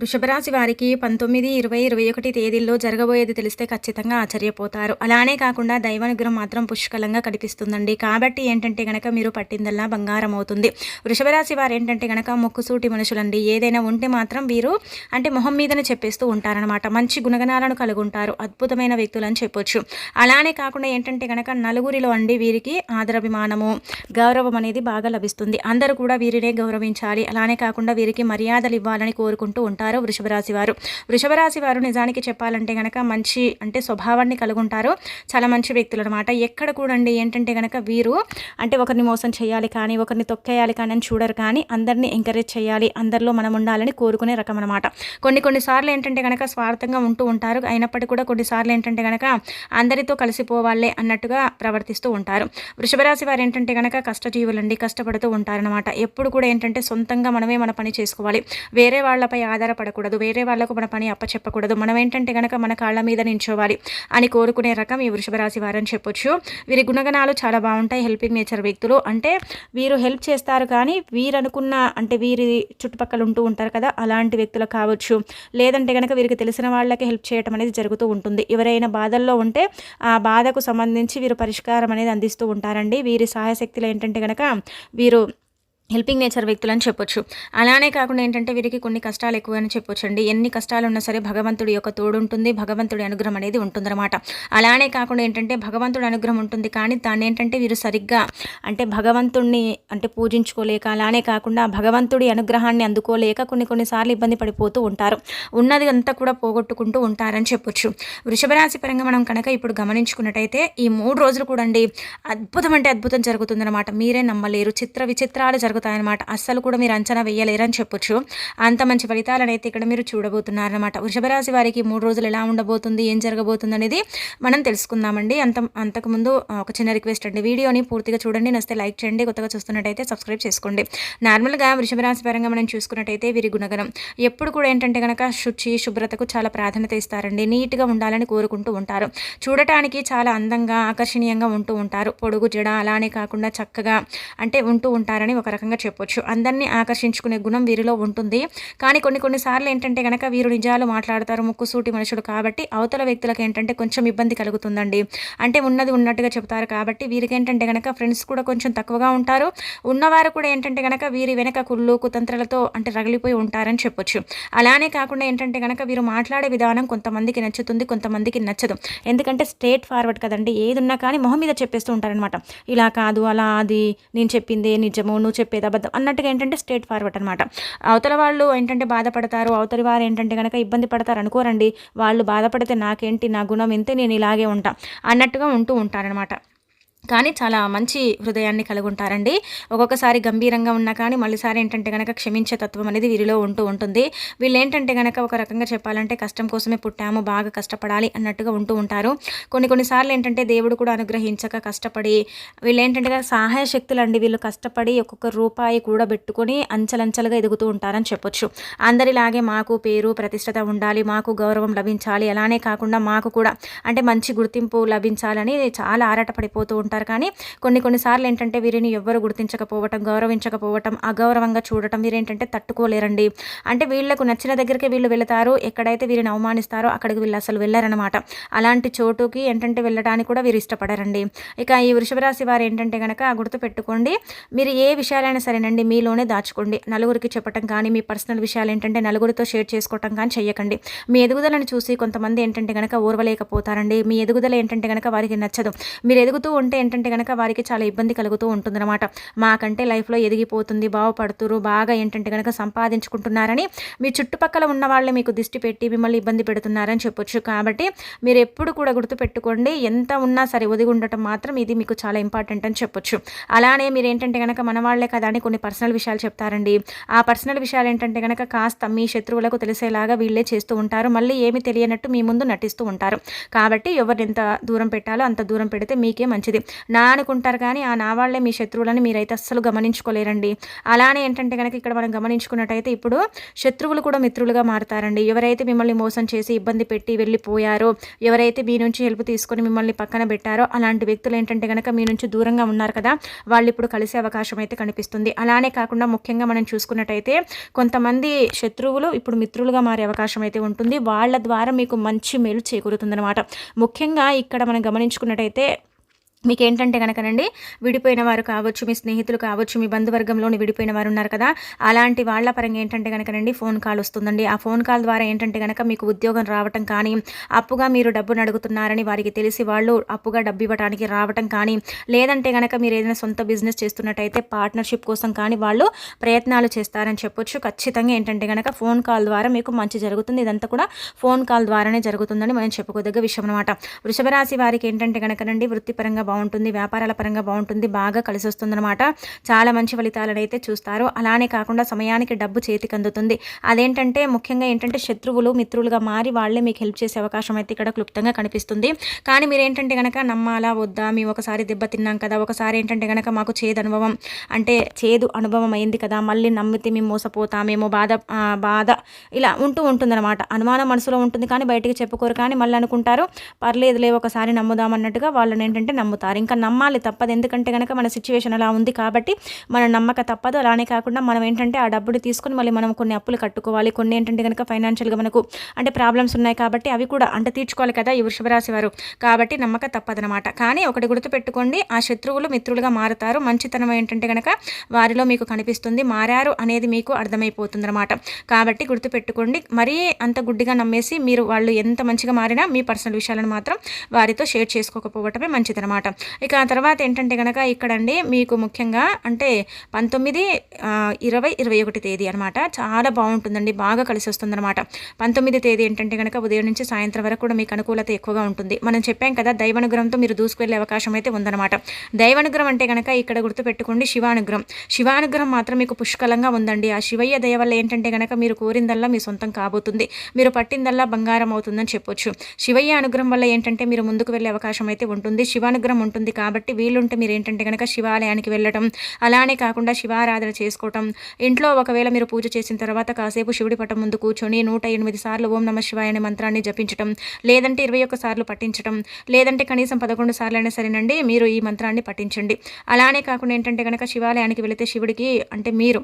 వృషభరాశి వారికి పంతొమ్మిది ఇరవై ఇరవై ఒకటి తేదీల్లో జరగబోయేది తెలిస్తే ఖచ్చితంగా ఆశ్చర్యపోతారు. అలానే కాకుండా దైవానుగ్రహం మాత్రం పుష్కలంగా కనిపిస్తుందండి. కాబట్టి ఏంటంటే గనక మీరు పట్టిందల్లా బంగారం అవుతుంది వృషభరాశి వారు ఏంటంటే గనక మొక్కుసూటి మనుషులండి. ఏదైనా ఉంటే మాత్రం వీరు అంటే మొహం మీదనే చెప్పేస్తూ ఉంటారనమాట మంచి గుణగణాలను కలిగి ఉంటారు అద్భుతమైన వ్యక్తులు అని చెప్పొచ్చు. అలానే కాకుండా ఏంటంటే గనక నలుగురిలో అండి వీరికి ఆదరాభిమానము గౌరవం అనేది బాగా లభిస్తుంది. అందరూ కూడా వీరినే గౌరవించాలి. అలానే కాకుండా వీరికి మర్యాదలు ఇవ్వాలని కోరుకుంటూ ఉంటారు. వృషభ రాశి వారు. వృషభ రాశి వారు నిజానికి చెప్పాలంటే కనుక మంచి అంటే స్వభావాన్ని కలిగి ఉంటారు చాలా మంచి వ్యక్తులు అనమాట ఎక్కడ కూడండి ఏంటంటే కనుక వీరు అంటే ఒకరిని మోసం చేయాలి కానీ ఒకరిని తొక్కేయాలి కానీ అని చూడరు కానీ అందరినీ ఎంకరేజ్ చేయాలి అందరిలో మనం ఉండాలని కోరుకునే రకం అనమాట కొన్ని కొన్నిసార్లు ఏంటంటే కనుక స్వార్థంగా ఉంటూ ఉంటారు. అయినప్పటికీ కూడా కొన్నిసార్లు ఏంటంటే కనుక అందరితో కలిసిపోవాలే అన్నట్టుగా ప్రవర్తిస్తూ ఉంటారు. వృషభరాశి వారు ఏంటంటే గనక కష్టజీవులండి కష్టపడుతూ ఉంటారనమాట ఎప్పుడు కూడా ఏంటంటే సొంతంగా మనమే మన పని చేసుకోవాలి. వేరే వాళ్ళపై ఆధారపడకూడదు వేరే వాళ్ళకు మన పని అప్పచెప్పకూడదు. మనం ఏంటంటే గనక మన కాళ్ళ మీద నించోవాలి అని కోరుకునే రకం ఈ వృషభ రాశి వారని చెప్పొచ్చు. వీరి గుణగణాలు చాలా బాగుంటాయి హెల్పింగ్ నేచర్ వ్యక్తులు. అంటే వీరు హెల్ప్ చేస్తారు కానీ వీరు అనుకున్న అంటే వీరి చుట్టుపక్కల ఉంటూ ఉంటారు కదా అలాంటి వ్యక్తులు కావచ్చు. లేదంటే కనుక వీరికి తెలిసిన వాళ్ళకి హెల్ప్ చేయడం అనేది జరుగుతూ ఉంటుంది. ఎవరైనా బాధల్లో ఉంటే ఆ బాధకు సంబంధించి వీరు పరిష్కారం అనేది అందిస్తూ ఉంటారండి. వీరి సహాయశక్తులు ఏంటంటే కనుక వీరు హెల్పింగ్ నేచర్ వ్యక్తులని చెప్పొచ్చు. అలానే కాకుండా ఏంటంటే వీరికి కొన్ని కష్టాలు ఎక్కువ అని చెప్పొచ్చు అండి ఎన్ని కష్టాలు ఉన్నా సరే భగవంతుడి యొక్క తోడు ఉంటుంది భగవంతుడి అనుగ్రహం అనేది ఉంటుందన్నమాట. అలానే కాకుండా ఏంటంటే భగవంతుడి అనుగ్రహం ఉంటుంది కానీ దాన్ని ఏంటంటే వీరు సరిగ్గా అంటే భగవంతుడిని అంటే పూజించుకోలేక అలానే కాకుండా భగవంతుడి అనుగ్రహాన్ని అందుకోలేక కొన్ని కొన్నిసార్లు ఇబ్బంది పడిపోతూ ఉంటారు. ఉన్నది అంతా కూడా పోగొట్టుకుంటూ ఉంటారని చెప్పొచ్చు. వృషభరాశి పరంగా మనం కనుక ఇప్పుడు గమనించుకున్నట్టయితే ఈ మూడు రోజులు కూడా అండి అద్భుతం అంటే అద్భుతం జరుగుతుందన్నమాట. మీరే నమ్మలేరు. చిత్ర విచిత్రాలు జరుగుతుంది జరుగుతాయన్నమాట. అస్సలు కూడా మీరు అంచనా వేయలేరని చెప్పొచ్చు. అంత మంచి ఫలితాలను అయితే ఇక్కడ మీరు చూడబోతున్నారనమాట వృషభరాశి వారికి మూడు రోజులు ఎలా ఉండబోతుంది ఏం జరగబోతుంది అనేది మనం తెలుసుకుందామండి. అంత అంతకుముందు ఒక చిన్న రిక్వెస్ట్ అండి. వీడియోని పూర్తిగా చూడండి నస్తే లైక్ చేయండి కొత్తగా చూస్తున్నట్టయితే సబ్స్క్రైబ్ చేసుకోండి. నార్మల్గా వృషభరాశి పరంగా మనం చూసుకున్నట్టయితే వీరి గుణగణం. ఎప్పుడు కూడా ఏంటంటే కనుక శుచి శుభ్రతకు చాలా ప్రాధాన్యత ఇస్తారండి. నీట్గా ఉండాలని కోరుకుంటూ ఉంటారు. చూడటానికి చాలా అందంగా ఆకర్షణీయంగా ఉంటూ ఉంటారు. పొడుగు జడ అలానే కాకుండా చక్కగా అంటే ఉంటూ ఉంటారని ఒక రకంగా రకంగా చెప్పొచ్చు. అందరినీ ఆకర్షించుకునే గుణం వీరిలో ఉంటుంది. కానీ కొన్ని కొన్నిసార్లు ఏంటంటే కనుక వీరు నిజాలు మాట్లాడతారు ముక్కుసూటి మనుషులు కాబట్టి అవతల వ్యక్తులకు ఏంటంటే కొంచెం ఇబ్బంది కలుగుతుందండి. అంటే ఉన్నది ఉన్నట్టుగా చెప్తారు కాబట్టి వీరికి ఏంటంటే కనుక ఫ్రెండ్స్ కూడా కొంచెం తక్కువగా ఉంటారు. ఉన్నవారు కూడా ఏంటంటే కనుక వీరి వెనక కుళ్ళు కుతంత్రాలతో అంటే రగిలిపోయి ఉంటారని చెప్పొచ్చు. అలానే కాకుండా ఏంటంటే కనుక వీరు మాట్లాడే విధానం కొంతమందికి నచ్చుతుంది కొంతమందికి నచ్చదు. ఎందుకంటే స్ట్రేట్ ఫార్వర్డ్ కదండి. ఏది ఉన్నా కానీ మొహం మీద చెప్పేస్తూ ఉంటారనమాట ఇలా కాదు అలా అది నేను చెప్పిందే నిజము నువ్వు చెప్పేది అబద్ధం. అన్నట్టుగా ఏంటంటే స్ట్రేట్ ఫార్వర్డ్ అనమాట అవతల వాళ్ళు ఏంటంటే బాధపడతారు. అవతలి వారు ఏంటంటే కనుక ఇబ్బంది పడతారు అనుకోరండి. వాళ్ళు బాధపడితే నాకేంటి? నా గుణం ఇంతే నేను ఇలాగే ఉంటా అన్నట్టుగా ఉంటూ ఉంటారనమాట కానీ చాలా మంచి హృదయాన్ని కలిగి ఉంటారండి ఒక్కొక్కసారి గంభీరంగా ఉన్నా కానీ మళ్ళీసారి ఏంటంటే కనుక క్షమించే తత్వం అనేది వీరిలో ఉంటూ ఉంటుంది. వీళ్ళు ఏంటంటే కనుక ఒక రకంగా చెప్పాలంటే కష్టం కోసమే పుట్టాము బాగా కష్టపడాలి అన్నట్టుగా ఉంటూ ఉంటారు. కొన్ని కొన్నిసార్లు ఏంటంటే దేవుడు కూడా అనుగ్రహించక కష్టపడి వీళ్ళు ఏంటంటే సహాయ శక్తులు అండి వీళ్ళు కష్టపడి ఒక్కొక్క రూపాయి కూడా పెట్టుకొని అంచలంచలుగా ఎదుగుతూ ఉంటారని చెప్పొచ్చు. అందరిలాగే మాకు పేరు ప్రతిష్టత ఉండాలి మాకు గౌరవం లభించాలి. అలానే కాకుండా మాకు కూడా అంటే మంచి గుర్తింపు లభించాలని చాలా ఆరాటపడిపోతూ ఉంటారు. ఉంటారు. కానీ కొన్ని కొన్నిసార్లు ఏంటంటే వీరిని ఎవ్వరు గుర్తించకపోవటం గౌరవించకపోవటం అగౌరవంగా చూడటం వీరేంటంటే తట్టుకోలేరండి. అంటే వీళ్ళకు నచ్చిన దగ్గరికి వీళ్ళు వెళతారు. ఎక్కడైతే వీరిని అవమానిస్తారో అక్కడికి వీళ్ళు అసలు వెళ్ళారనమాట అలాంటి చోటుకి ఏంటంటే వెళ్ళడానికి కూడా వీరు ఇష్టపడరండి. ఇక ఈ వృషభరాశి వారు ఏంటంటే కనుక గుర్తు పెట్టుకోండి. మీరు ఏ విషయాలైనా సరేనండి మీలోనే దాచుకోండి. నలుగురికి చెప్పటం కానీ మీ పర్సనల్ విషయాలు ఏంటంటే నలుగురితో షేర్ చేసుకోవటం కానీ చెయ్యకండి మీ ఎదుగుదలను చూసి కొంతమంది ఏంటంటే కనుక ఓర్వలేకపోతారండి. మీ ఎదుగుదల ఏంటంటే కనుక వారికి నచ్చదు. మీరు ఎదుగుతూ ఉంటే ఏంటంటే కనుక వారికి చాలా ఇబ్బంది కలుగుతూ ఉంటుందన్నమాట. మాకంటే లైఫ్లో ఎదిగిపోతుంది బాగుపడుతురు బాగా ఏంటంటే కనుక సంపాదించుకుంటున్నారని మీ చుట్టుపక్కల ఉన్న వాళ్ళే మీకు దిష్టి పెట్టి మిమ్మల్ని ఇబ్బంది పెడుతున్నారని చెప్పొచ్చు. కాబట్టి మీరు ఎప్పుడు కూడా గుర్తుపెట్టుకోండి ఎంత ఉన్నా సరే ఒదిగి ఉండటం మాత్రం ఇది మీకు చాలా ఇంపార్టెంట్ అని చెప్పొచ్చు. అలానే మీరు ఏంటంటే కనుక మన వాళ్ళే కదా అని కొన్ని పర్సనల్ విషయాలు చెప్తారండి. ఆ పర్సనల్ విషయాలు ఏంటంటే కనుక కాస్త మీ శత్రువులకు తెలిసేలాగా వీళ్ళే చేస్తూ ఉంటారు. మళ్ళీ ఏమి తెలియనట్టు మీ ముందు నటిస్తూ ఉంటారు. కాబట్టి ఎవరిని ఎంత దూరం పెట్టాలో అంత దూరం పెడితే మీకే మంచిది. నా అనుకుంటారు కానీ ఆ నా వాళ్ళే మీ శత్రువులని మీరైతే అస్సలు గమనించుకోలేరండి. అలానే ఏంటంటే కనుక ఇక్కడ మనం గమనించుకున్నట్టయితే ఇప్పుడు శత్రువులు కూడా మిత్రులుగా మారుతారండి. ఎవరైతే మిమ్మల్ని మోసం చేసి ఇబ్బంది పెట్టి వెళ్ళిపోయారో ఎవరైతే మీ నుంచి హెల్ప్ తీసుకొని మిమ్మల్ని పక్కన పెట్టారో అలాంటి వ్యక్తులు ఏంటంటే కనుక మీ నుంచి దూరంగా ఉన్నారు కదా వాళ్ళు ఇప్పుడు కలిసే అవకాశం అయితే కనిపిస్తుంది. అలానే కాకుండా ముఖ్యంగా మనం చూసుకున్నట్టయితే కొంతమంది శత్రువులు ఇప్పుడు మిత్రులుగా మారే అవకాశం అయితే ఉంటుంది. వాళ్ళ ద్వారా మీకు మంచి మేలు చేకూరుతుందన్నమాట. ముఖ్యంగా ఇక్కడ మనం గమనించుకున్నట్టయితే మీకు ఏంటంటే కనుకనండి విడిపోయిన వారు కావచ్చు మీ స్నేహితులు కావచ్చు మీ బంధువర్గంలోని విడిపోయిన వారు ఉన్నారు కదా అలాంటి వాళ్ళ పరంగా ఏంటంటే కనుకనండి ఫోన్ కాల్ వస్తుందండి. ఆ ఫోన్ కాల్ ద్వారా ఏంటంటే కనుక మీకు ఉద్యోగం రావటం కానీ అప్పుగా మీరు డబ్బును అడుగుతున్నారని వారికి తెలిసి వాళ్ళు అప్పుగా డబ్బు ఇవ్వడానికి రావటం కానీ లేదంటే కనుక మీరు ఏదైనా సొంత బిజినెస్ చేస్తున్నట్టయితే పార్ట్నర్షిప్ కోసం కానీ వాళ్ళు ప్రయత్నాలు చేస్తారని చెప్పొచ్చు. ఖచ్చితంగా ఏంటంటే కనుక ఫోన్ కాల్ ద్వారా మీకు మంచి జరుగుతుంది. ఇదంతా కూడా ఫోన్ కాల్ ద్వారానే జరుగుతుందని మనం చెప్పుకోదగ్గ విషయం అనమాట వృషభరాశి వారికి ఏంటంటే కనుకనండి వృత్తిపరంగా బాగుంటుంది వ్యాపారాల పరంగా బాగుంటుంది బాగా కలిసి వస్తుందన్నమాట చాలా మంచి ఫలితాలను అయితే చూస్తారు. అలానే కాకుండా సమయానికి డబ్బు చేతికి అందుతుంది అదేంటంటే ముఖ్యంగా ఏంటంటే శత్రువులు మిత్రులుగా మారి వాళ్ళే మీకు హెల్ప్ చేసే అవకాశం అయితే ఇక్కడ క్లుప్తంగా కనిపిస్తుంది. కానీ మీరు ఏంటంటే కనుక నమ్మాలా వద్దా మేము ఒకసారి దెబ్బ తిన్నాం కదా ఒకసారి ఏంటంటే కనుక మాకు చేదు అనుభవం అంటే చేదు అనుభవం అయింది కదా మళ్ళీ నమ్మితే మేము మోసపోతామేమో బాధ బాధ ఇలా ఉంటూ ఉంటుందన్నమాట. అనుమానం మనసులో ఉంటుంది కానీ బయటికి చెప్పుకోరు కానీ మళ్ళీ అనుకుంటారు పర్లేదులే ఒకసారి నమ్ముదాం అన్నట్టుగా వాళ్ళని ఏంటంటే నమ్ముతారు. నమ్ముతారు. ఇంకా నమ్మాలి తప్పదు. ఎందుకంటే కనుక మన సిచ్యువేషన్ అలా ఉంది కాబట్టి మనం నమ్మక తప్పదు. అలానే కాకుండా మనం ఏంటంటే ఆ డబ్బుని తీసుకొని మళ్ళీ మనం కొన్ని అప్పులు కట్టుకోవాలి. కొన్ని ఏంటంటే కనుక ఫైనాన్షియల్గా మనకు అంటే ప్రాబ్లమ్స్ ఉన్నాయి కాబట్టి అవి కూడా అంటే తీర్చుకోవాలి కదా ఈ వృషభరాశి వారు. కాబట్టి నమ్మక తప్పదనమాట కానీ ఒకటి గుర్తుపెట్టుకోండి. ఆ శత్రువులు మిత్రులుగా మారుతారు. మంచితనం ఏంటంటే కనుక వారిలో మీకు కనిపిస్తుంది. మారారు అనేది మీకు అర్థమైపోతుంది అనమాట కాబట్టి గుర్తుపెట్టుకోండి. మరీ అంత గుడ్డిగా నమ్మేసి మీరు వాళ్ళు ఎంత మంచిగా మారినా మీ పర్సనల్ విషయాలను మాత్రం వారితో షేర్ చేసుకోకపోవటమే అనమాట ఇక ఆ తర్వాత ఏంటంటే కనుక ఇక్కడండి మీకు ముఖ్యంగా అంటే పంతొమ్మిది ఇరవై ఇరవై ఒకటి తేదీ అనమాట చాలా బాగుంటుందండి. బాగా కలిసి వస్తుందన్నమాట పంతొమ్మిది తేదీ ఏంటంటే కనుక ఉదయం నుంచి సాయంత్రం వరకు కూడా మీకు అనుకూలత ఎక్కువగా ఉంటుంది. మనం చెప్పాం కదా దైవానుగ్రహంతో మీరు దూసుకువెళ్ళే అవకాశం అయితే ఉందన్నమాట. దైవానుగ్రహం అంటే కనుక ఇక్కడ గుర్తుపెట్టుకోండి శివానుగ్రహం. శివానుగ్రహం మాత్రం మీకు పుష్కలంగా ఉందండి. ఆ శివయ్య దయ వల్ల ఏంటంటే కనుక మీరు కోరిందల్లా మీ సొంతం కాబోతుంది. మీరు పట్టిందల్లా బంగారం అవుతుందని చెప్పొచ్చు. శివయ్య అనుగ్రహం వల్ల ఏంటంటే మీరు ముందుకు వెళ్ళే అవకాశం అయితే ఉంటుంది. శివానుగ్రహం ఉంటుంది కాబట్టి వీలుంటే మీరు ఏంటంటే కనుక శివాలయానికి వెళ్ళటం అలానే కాకుండా శివారాధన చేసుకోవటం. ఇంట్లో ఒకవేళ మీరు పూజ చేసిన తర్వాత కాసేపు శివుడి పటం ముందు కూర్చొని నూట ఎనిమిది సార్లు ఓం నమ శివాయ అనే మంత్రాన్ని జపించటం లేదంటే ఇరవై ఒక్క సార్లు పఠించటం లేదంటే కనీసం పదకొండు సార్లు అయినా సరేనండి మీరు ఈ మంత్రాన్ని పఠించండి. అలానే కాకుండా ఏంటంటే కనుక శివాలయానికి వెళితే శివుడికి అంటే మీరు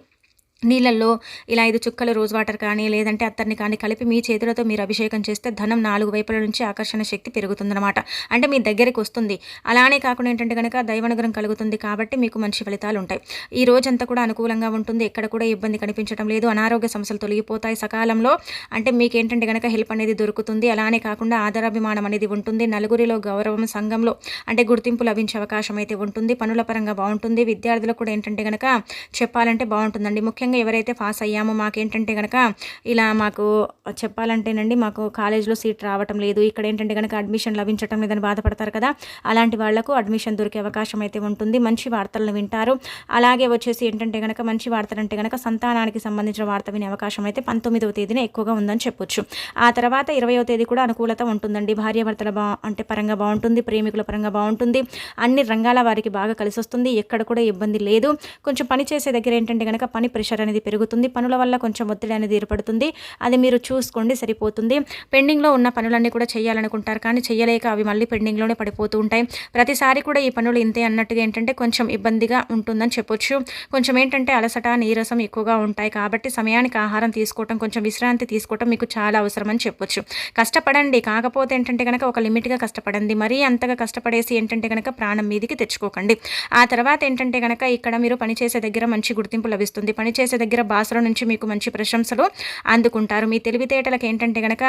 నీళ్ళల్లో ఇలా ఐదు చుక్కలు రోజ్ వాటర్ కానీ లేదంటే అత్తర్ని కానీ కలిపి మీ చేతులతో మీరు అభిషేకం చేస్తే ధనం నాలుగు వైపుల నుంచి ఆకర్షణ శక్తి పెరుగుతుందన్నమాట. అంటే మీ దగ్గరికి వస్తుంది. అలానే కాకుండా ఏంటంటే కనుక దైవానుగ్రహం కలుగుతుంది కాబట్టి మీకు మంచి ఫలితాలు ఉంటాయి. ఈ రోజంతా కూడా అనుకూలంగా ఉంటుంది. ఎక్కడ కూడా ఇబ్బంది కనిపించడం లేదు. అనారోగ్య సమస్యలు తొలగిపోతాయి సకాలంలో. అంటే మీకు ఏంటంటే కనుక హెల్ప్ అనేది దొరుకుతుంది. అలానే కాకుండా ఆధారాభిమానం అనేది ఉంటుంది. నలుగురిలో గౌరవం సంఘంలో అంటే గుర్తింపు లభించే అవకాశం అయితే ఉంటుంది. పనుల పరంగా బాగుంటుంది. విద్యార్థులకు కూడా ఏంటంటే కనుక చెప్పాలంటే బాగుంటుందండి. ముఖ్యంగా ముఖ్యంగా ఎవరైతే పాస్ అయ్యామో మాకేంటంటే కనుక ఇలా మాకు చెప్పాలంటేనండి మాకు కాలేజ్లో సీట్ రావటం లేదు. ఇక్కడ ఏంటంటే కనుక అడ్మిషన్ లభించటం లేదని బాధపడతారు కదా. అలాంటి వాళ్ళకు అడ్మిషన్ దొరికే అవకాశం అయితే ఉంటుంది. మంచి వార్తలను వింటారు. అలాగే వచ్చేసి ఏంటంటే కనుక మంచి వార్తలు అంటే కనుక సంతానానికి సంబంధించిన వార్త వినే అవకాశం అయితే పంతొమ్మిదవ తేదీన ఎక్కువగా ఉందని చెప్పొచ్చు. ఆ తర్వాత ఇరవయో తేదీ కూడా అనుకూలత ఉంటుందండి. భార్యాభర్తల బా అంటే పరంగా బాగుంటుంది. ప్రేమికుల పరంగా బాగుంటుంది. అన్ని రంగాల వారికి బాగా కలిసి వస్తుంది ఎక్కడ కూడా ఇబ్బంది లేదు. కొంచెం పని చేసే దగ్గర ఏంటంటే కనుక పని ప్రెషర్ అనేది పెరుగుతుంది. పనుల వల్ల కొంచెం ఒత్తిడి అనేది ఏర్పడుతుంది. అది మీరు చూసుకోండి సరిపోతుంది. పెండింగ్లో ఉన్న పనులన్నీ కూడా చేయాలనుకుంటారు. కానీ చేయలేక అవి మళ్ళీ పెండింగ్లోనే పడిపోతూ ఉంటాయి. ప్రతిసారి కూడా ఈ పనులు ఇంతే అన్నట్టుగా ఏంటంటే కొంచెం ఇబ్బందిగా ఉంటుందని చెప్పొచ్చు. కొంచెం ఏంటంటే అలసట నీరసం ఎక్కువగా ఉంటాయి. కాబట్టి సమయానికి ఆహారం తీసుకోవటం కొంచెం విశ్రాంతి తీసుకోవటం మీకు చాలా అవసరం అని చెప్పొచ్చు. కష్టపడండి. కాకపోతే ఏంటంటే కనుక ఒక లిమిట్గా కష్టపడండి. మరీ అంతగా కష్టపడేసి ఏంటంటే కనుక ప్రాణం మీదికి తెచ్చుకోకండి. ఆ తర్వాత ఏంటంటే కనుక ఇక్కడ మీరు పనిచేసే దగ్గర మంచి గుర్తింపు లభిస్తుంది. పనిచేసే చేసే దగ్గర భాషల నుంచి మీకు మంచి ప్రశంసలు అందుకుంటారు. మీ తెలివితేటలకు ఏంటంటే కనుక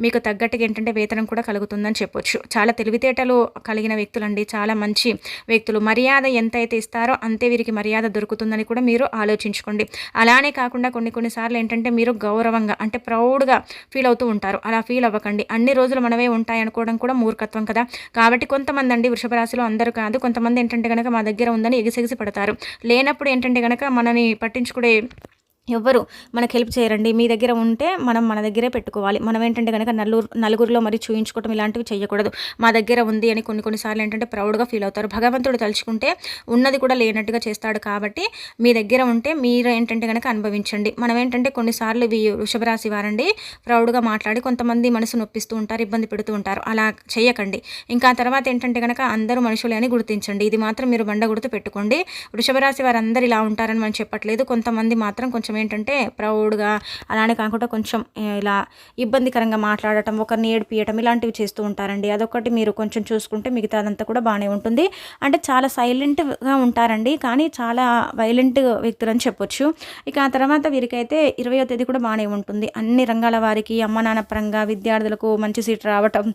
మీకు తగ్గట్టుగా ఏంటంటే వేతనం కూడా కలుగుతుందని చెప్పొచ్చు. చాలా తెలివితేటలు కలిగిన వ్యక్తులండి. చాలా మంచి వ్యక్తులు. మర్యాద ఎంతైతే ఇస్తారో అంతే వీరికి మర్యాద దొరుకుతుందని కూడా మీరు ఆలోచించుకోండి. అలానే కాకుండా కొన్ని కొన్నిసార్లు ఏంటంటే మీరు గౌరవంగా అంటే ప్రౌడ్గా ఫీల్ అవుతూ ఉంటారు. అలా ఫీల్ అవ్వకండి. అన్ని రోజులు మనమే ఉంటాయి అనుకోవడం కూడా మూర్ఖత్వం కదా. కాబట్టి కొంతమంది అండి వృషభ రాశిలో అందరూ కాదు. కొంతమంది ఏంటంటే కనుక మా దగ్గర ఉందని ఎగిసెగిసి పడతారు. లేనప్పుడు ఏంటంటే కనుక మనని పట్టించుకునే made. ఎవ్వరు మనకు హెల్ప్ చేయరండి. మీ దగ్గర ఉంటే మనం మన దగ్గరే పెట్టుకోవాలి. మనం ఏంటంటే కనుక నలుగురు నలుగురిలో మరి చూయించుకోవటం ఇలాంటివి చేయకూడదు. మా దగ్గర ఉంది అని కొన్ని కొన్నిసార్లు ఏంటంటే ప్రౌడ్గా ఫీల్ అవుతారు. భగవంతుడు తలుచుకుంటే ఉన్నది కూడా లేనట్టుగా చేస్తాడు కాబట్టి మీ దగ్గర ఉంటే మీరు ఏంటంటే కనుక అనుభవించండి. మనం ఏంటంటే కొన్నిసార్లు ఇవి వృషభరాశి వారండి ప్రౌడ్గా మాట్లాడి కొంతమంది మనసు నొప్పిస్తూ ఉంటారు ఇబ్బంది పెడుతూ ఉంటారు. అలా చేయకండి. ఇంకా తర్వాత ఏంటంటే కనుక అందరూ మనుషులే అని గుర్తించండి. ఇది మాత్రం మీరు బండ గుర్తు పెట్టుకోండి. వృషభరాశి వారందరూ ఇలా ఉంటారని మనం చెప్పట్లేదు. కొంతమంది మాత్రం కొంచెం కొంచెం ఏంటంటే ప్రౌడ్గా అలానే కాకుండా కొంచెం ఇలా ఇబ్బందికరంగా మాట్లాడటం ఒకరిని ఏడిపియటం ఇలాంటివి చేస్తూ ఉంటారండి. అదొకటి మీరు కొంచెం చూసుకుంటే మిగతా అదంతా కూడా బాగానే ఉంటుంది. అంటే చాలా సైలెంట్గా ఉంటారండి. కానీ చాలా వైలెంట్ వ్యక్తులు అని చెప్పొచ్చు. ఇక ఆ తర్వాత వీరికైతే ఇరవయో తేదీ కూడా బాగానే ఉంటుంది. అన్ని రంగాల వారికి అమ్మ నాన్న పరంగా విద్యార్థులకు మంచి సీట్ రావటం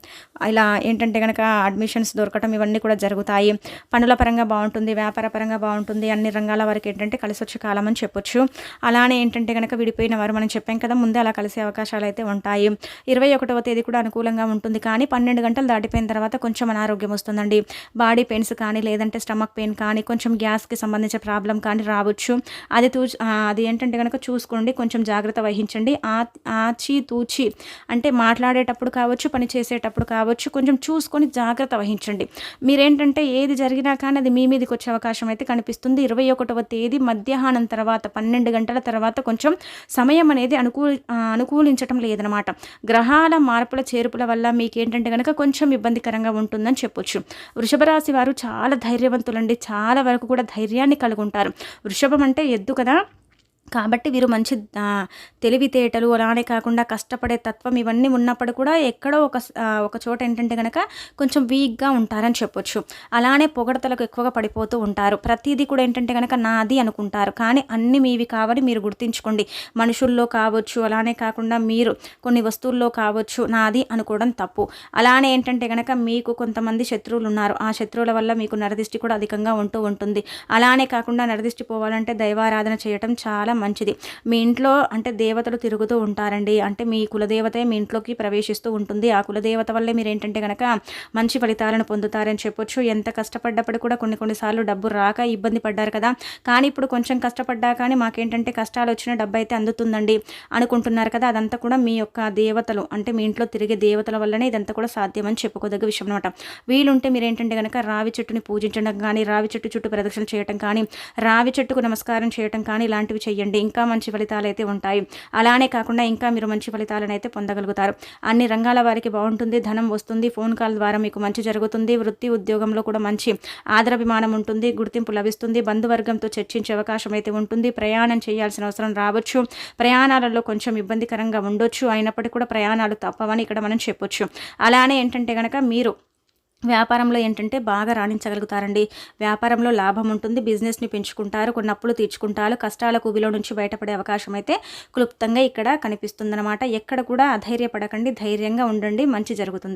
ఇలా ఏంటంటే కనుక అడ్మిషన్స్ దొరకటం ఇవన్నీ కూడా జరుగుతాయి. పనుల పరంగా బాగుంటుంది వ్యాపార పరంగా బాగుంటుంది అన్ని రంగాల వారికి ఏంటంటే కలిసి వచ్చే కాలం అని చెప్పొచ్చు. అలా అలానే ఏంటంటే కనుక విడిపోయిన వారు మనం చెప్పాం కదా ముందే అలా కలిసే అవకాశాలు అయితే ఉంటాయి. ఇరవై ఒకటవ తేదీ కూడా అనుకూలంగా ఉంటుంది. కానీ పన్నెండు గంటలు దాటిపోయిన తర్వాత కొంచెం అనారోగ్యం వస్తుందండి. బాడీ పెయిన్స్ కానీ లేదంటే స్టమక్ పెయిన్ కానీ కొంచెం గ్యాస్కి సంబంధించిన ప్రాబ్లం కానీ రావచ్చు. అది తూ అది ఏంటంటే కనుక చూసుకోండి కొంచెం జాగ్రత్త వహించండి. ఆచి తూచి అంటే మాట్లాడేటప్పుడు కావచ్చు పని చేసేటప్పుడు కావచ్చు కొంచెం చూసుకొని జాగ్రత్త వహించండి. మీరేంటంటే ఏది జరిగినా కానీ అది మీ మీదకి వచ్చే అవకాశం అయితే కనిపిస్తుంది. ఇరవై ఒకటవ తేదీ మధ్యాహ్నం తర్వాత పన్నెండు గంటల తర్వాత తర్వాత కొంచెం సమయం అనేది అనుకూ అనుకూలించటం లేదనమాట గ్రహాల మార్పుల చేర్పుల వల్ల మీకేంటంటే కనుక కొంచెం ఇబ్బందికరంగా ఉంటుందని చెప్పొచ్చు. వృషభ రాశి వారు చాలా ధైర్యవంతులండి. చాలా వరకు కూడా ధైర్యాన్ని కలుగుంటారు. వృషభం అంటే ఎద్దు కదా? కాబట్టి వీరు మంచి తెలివితేటలు అలానే కాకుండా కష్టపడే తత్వం ఇవన్నీ ఉన్నప్పుడు కూడా ఎక్కడో ఒక ఒక చోట ఏంటంటే కనుక కొంచెం వీక్గా ఉంటారని చెప్పొచ్చు. అలానే పొగడతలకు ఎక్కువగా పడిపోతూ ఉంటారు. ప్రతిదీ కూడా ఏంటంటే కనుక నాది అనుకుంటారు. కానీ అన్ని మీవి కావని మీరు గుర్తించుకోండి. మనుషుల్లో కావచ్చు అలానే కాకుండా మీరు కొన్ని వస్తువుల్లో కావచ్చు నాది అనుకోవడం తప్పు. అలానే ఏంటంటే కనుక మీకు కొంతమంది శత్రువులు ఉన్నారు. ఆ శత్రువుల వల్ల మీకు నరదిష్టి కూడా అధికంగా ఉంటూ ఉంటుంది. అలానే కాకుండా నరదిష్టి పోవాలంటే దైవారాధన చేయటం చాలా మంచిది. మీ ఇంట్లో అంటే దేవతలు తిరుగుతూ ఉంటారండి. అంటే మీ కులదేవతే మీ ఇంట్లోకి ప్రవేశిస్తూ ఉంటుంది. ఆ కులదేవత వల్లే మీరు ఏంటంటే కనుక మంచి ఫలితాలను పొందుతారని చెప్పొచ్చు. ఎంత కష్టపడ్డప్పుడు కూడా కొన్ని కొన్నిసార్లు డబ్బు రాక ఇబ్బంది పడ్డారు కదా. కానీ ఇప్పుడు కొంచెం కష్టపడ్డా కానీ మాకేంటంటే కష్టాలు వచ్చిన డబ్బు అయితే అందుతుందండి అనుకుంటున్నారు కదా. అదంతా కూడా మీ యొక్క దేవతలు అంటే మీ ఇంట్లో తిరిగే దేవతల వల్లనే ఇదంతా కూడా సాధ్యమని చెప్పుకోదగ్గ విషయం అనమాట వీలుంటే మీరు ఏంటంటే కనుక రావి చెట్టుని పూజించడం కానీ రావి చెట్టు చుట్టూ ప్రదక్షిణ చేయటం కానీ రావి చెట్టుకు నమస్కారం చేయటం కానీ ఇలాంటివి చేయండి చేయండి. ఇంకా మంచి ఫలితాలు అయితే ఉంటాయి. అలానే కాకుండా ఇంకా మీరు మంచి ఫలితాలను అయితే పొందగలుగుతారు. అన్ని రంగాల వారికి బాగుంటుంది. ధనం వస్తుంది. ఫోన్ కాల్ ద్వారా మీకు మంచి జరుగుతుంది. వృత్తి ఉద్యోగంలో కూడా మంచి ఆదరాభిమానం ఉంటుంది. గుర్తింపు లభిస్తుంది. బంధువర్గంతో చర్చించే అవకాశం అయితే ఉంటుంది. ప్రయాణం చేయాల్సిన అవసరం రావచ్చు. ప్రయాణాలలో కొంచెం ఇబ్బందికరంగా ఉండొచ్చు. అయినప్పటికీ కూడా ప్రయాణాలు తప్పవని ఇక్కడ మనం చెప్పొచ్చు. అలానే ఏంటంటే కనుక మీరు వ్యాపారంలో ఏంటంటే బాగా రాణించగలుగుతారండి. వ్యాపారంలో లాభం ఉంటుంది బిజినెస్ని పెంచుకుంటారు కొన్ని అప్పులు తీర్చుకుంటారు కష్టాల కువిలో నుంచి బయటపడే అవకాశం అయితే క్లుప్తంగా ఇక్కడ కనిపిస్తుందన్నమాట. ఎక్కడ కూడా అధైర్యపడకండి ధైర్యంగా ఉండండి మంచి జరుగుతుంది.